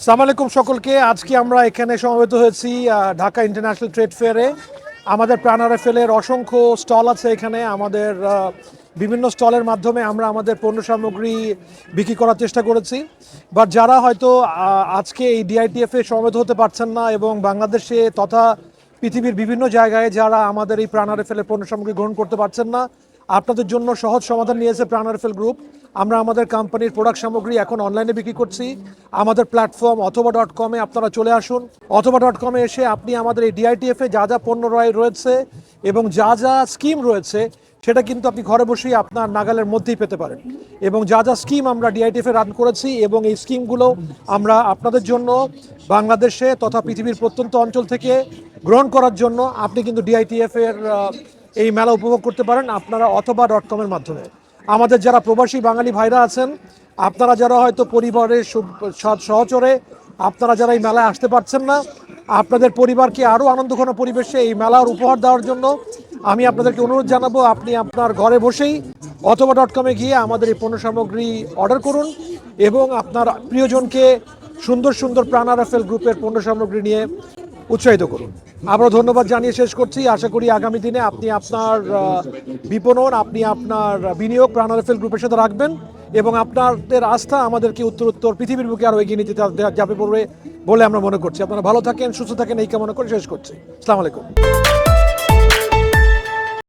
সালাম আলাইকুম সকলকে। আজকে আমরা এখানে সমবেত হয়েছি ঢাকা ইন্টারন্যাশনাল ট্রেড ফেয়ারে। আমাদের প্রাণারাফেলের অসংখ্য স্টল আছে এখানে। আমাদের বিভিন্ন স্টলের মাধ্যমে আমরা আমাদের পণ্য সামগ্রী বিক্রি করার চেষ্টা করেছি। বাট যারা হয়তো আজকে এই ডিআইটিএফে সমবেত হতে পারছেন না এবং বাংলাদেশে তথা পৃথিবীর বিভিন্ন জায়গায় যারা আমাদের এই প্রাণারেফেলের পণ্য সামগ্রী গ্রহণ করতে পারছেন না আপনাদের জন্য সহজ সমাধান নিয়েছে প্রাণারফেল গ্রুপ। আমরা আমাদের কোম্পানির প্রোডাক্ট সামগ্রী এখন অনলাইনে বিক্রি করছি। আমাদের প্ল্যাটফর্ম অথবা ডট কমে আপনারা চলে আসুন। অথবা ডট কমে এসে আপনি আমাদের এই ডিআইটিএফে যা যা পণ্য রয় রয়েছে এবং যা যা স্কিম রয়েছে সেটা কিন্তু আপনি ঘরে বসেই আপনার নাগালের মধ্যেই পেতে পারেন। এবং যা যা স্কিম আমরা ডিআইটিএফে রান করেছি এবং এই স্কিমগুলো আমরা আপনাদের জন্য বাংলাদেশে তথা পৃথিবীর প্রত্যন্ত অঞ্চল থেকে গ্রহণ করার জন্য আপনি কিন্তু ডিআইটিএফ এর আহ, এই মেলা উপভোগ করতে পারেন আপনারা অথবা ডট কমের মাধ্যমে। আমাদের যারা প্রবাসী বাঙালি ভাইরা আছেন, আপনারা যারা হয়তো পরিবারের সহচরে, আপনারা যারা এই মেলায় আসতে পারছেন না, আপনাদের পরিবারকে আরও আনন্দঘন পরিবেশে এই মেলার উপহার দেওয়ার জন্য আমি আপনাদেরকে অনুরোধ জানাব, আপনি আপনার ঘরে বসেই অথবা ডট কমে গিয়ে আমাদের এই পণ্য সামগ্রী অর্ডার করুন এবং আপনার প্রিয়জনকে সুন্দর সুন্দর প্রাণারাফেল গ্রুপের পণ্য সামগ্রী নিয়ে উৎসাহিত করুন। আবারও ধন্যবাদ জানিয়ে শেষ করছি। আশা করি আগামী দিনে আপনি আপনার বিপণন, আপনি আপনার বিনিয়োগ প্রাণারেফেল গ্রুপের সাথে রাখবেন এবং আপনাদের আস্থা আমাদেরকে উত্তর উত্তর পৃথিবীর বুকে আরও এগিয়ে নিতে যাবে পড়বে বলে আমরা মনে করছি। আপনারা ভালো থাকেন, সুস্থ থাকেন, এই কামনা করে শেষ করছি। আসসালামু আলাইকুম।